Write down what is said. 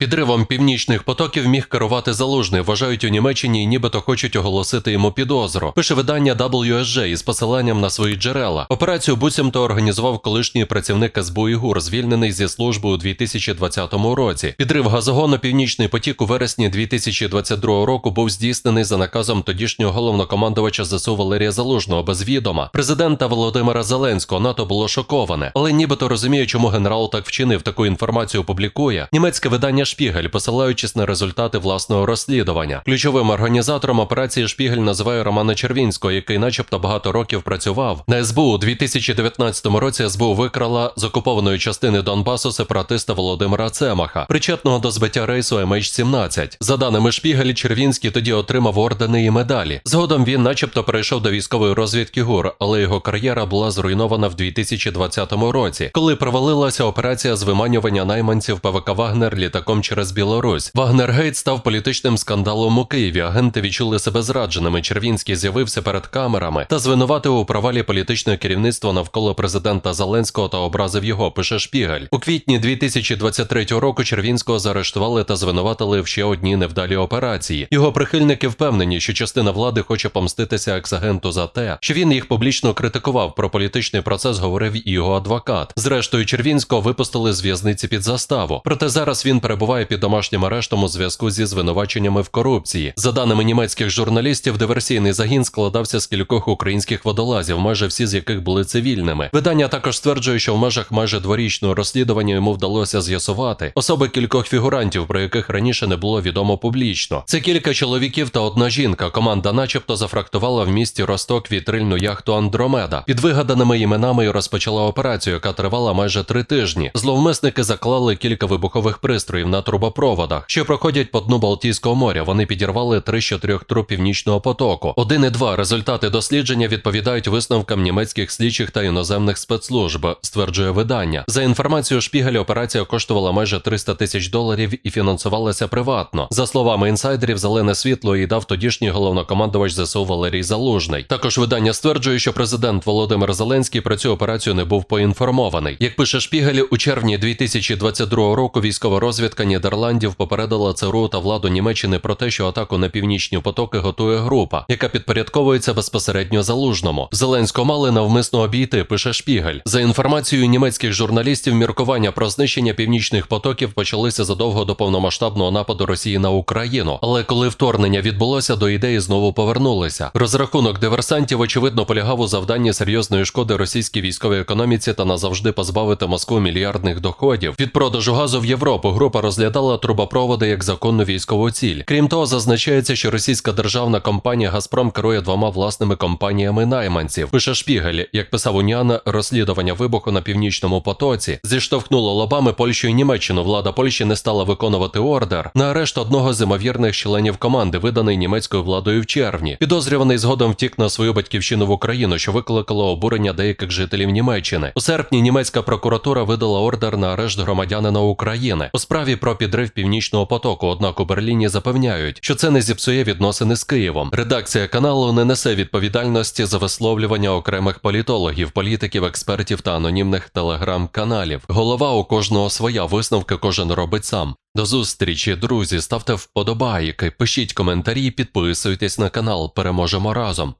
Підривом північних потоків міг керувати залужний, вважають у Німеччині нібито хочуть оголосити йому підозру. Пише видання WSJ із посиланням на свої джерела. Операцію буцімто організував колишній працівник СБУ ГУР, звільнений зі служби у 2020 році. Підрив газогону Північний потік у вересні 2022 року був здійснений за наказом тодішнього головнокомандувача ЗСУ Валерія Залужного без відома. Президента Володимира Зеленського НАТО було шоковане, але нібито розуміє, чому генерал так вчинив, таку інформацію публікує. Німецьке видання Шпігель, посилаючись на результати власного розслідування. Ключовим організатором операції Шпігель називає Романа Червінського, який, начебто, багато років працював на СБУ. У 2019 році СБУ викрала з окупованої частини Донбасу сепаратиста Володимира Цемаха, причетного до збиття рейсу MH17. За даними Шпігель, Червінський тоді отримав ордени і медалі. Згодом він, начебто, перейшов до військової розвідки ГУР, але його кар'єра була зруйнована в 2020 році, коли провалилася операція з виманювання найманців ПВК Вагнер літаком через Білорусь. Вагнергейт став політичним скандалом у Києві. Агенти відчули себе зрадженими. Червінський з'явився перед камерами та звинуватив у провалі політичне керівництво навколо президента Зеленського та образив його. Пише Шпігель. У квітні 2023 року Червінського заарештували та звинуватили в ще одній невдалій операції. Його прихильники впевнені, що частина влади хоче помститися екс-агенту за те, що він їх публічно критикував. Про політичний процес говорив і його адвокат. Зрештою, Червінського випустили з в'язниці під заставу. Проте зараз він перебуває під домашнім арештом у зв'язку зі звинуваченнями в корупції. За даними німецьких журналістів, диверсійний загін складався з кількох українських водолазів, майже всі з яких були цивільними. Видання також стверджує, що в межах майже дворічного розслідування йому вдалося з'ясувати особи кількох фігурантів, про яких раніше не було відомо публічно. Це кілька чоловіків та одна жінка. Команда, начебто, зафрактувала в місті Росток вітрильну яхту Андромеда. Під вигаданими іменами і розпочала операцію, яка тривала майже три тижні. Зловмисники заклали кілька вибухових пристроїв на трубопроводах, що проходять по дну Балтійського моря. Вони підірвали три з чотирьох труб північного потоку. Один і два результати дослідження відповідають висновкам німецьких слідчих та іноземних спецслужб, стверджує видання. За інформацією Шпігеля, операція коштувала майже 300 тисяч доларів і фінансувалася приватно. За словами інсайдерів, зелене світло їй дав тодішній головнокомандувач ЗСУ Валерій Залужний. Також видання стверджує, що президент Володимир Зеленський про цю операцію не був поінформований. Як пише Шпігель, у червні 2022 року військова розвідка Нідерландів попередила ЦРУ та владу Німеччини про те, що атаку на північні потоки готує група, яка підпорядковується безпосередньо залужному. Зеленського мали навмисно обійти, пише Шпігель. За інформацією німецьких журналістів, міркування про знищення північних потоків почалися задовго до повномасштабного нападу Росії на Україну. Але коли вторгнення відбулося, до ідеї знову повернулися. Розрахунок диверсантів, очевидно, полягав у завданні серйозної шкоди російській військовій економіці та назавжди позбавити Москву мільярдних доходів. Від продажу газу в Європу група розглядала трубопроводи як законну військову ціль. Крім того, зазначається, що російська державна компанія Газпром керує двома власними компаніями найманців. Пише Шпігель, як писав Уніан, розслідування вибуху на північному потоці зіштовхнуло лобами Польщу і Німеччину. Влада Польщі не стала виконувати ордер на арешт одного з імовірних членів команди, виданий німецькою владою в червні. Підозрюваний згодом втік на свою батьківщину в Україну, що викликало обурення деяких жителів Німеччини. У серпні німецька прокуратура видала ордер на арешт громадянина України у справі про підрив північного потоку. Однак у Берліні запевняють, що це не зіпсує відносини з Києвом. Редакція каналу не несе відповідальності за висловлювання окремих політологів, політиків, експертів та анонімних телеграм-каналів. Голова у кожного своя висновки кожен робить сам. До зустрічі, друзі. Ставте вподобайки, пишіть коментарі, підписуйтесь на канал. Переможемо разом.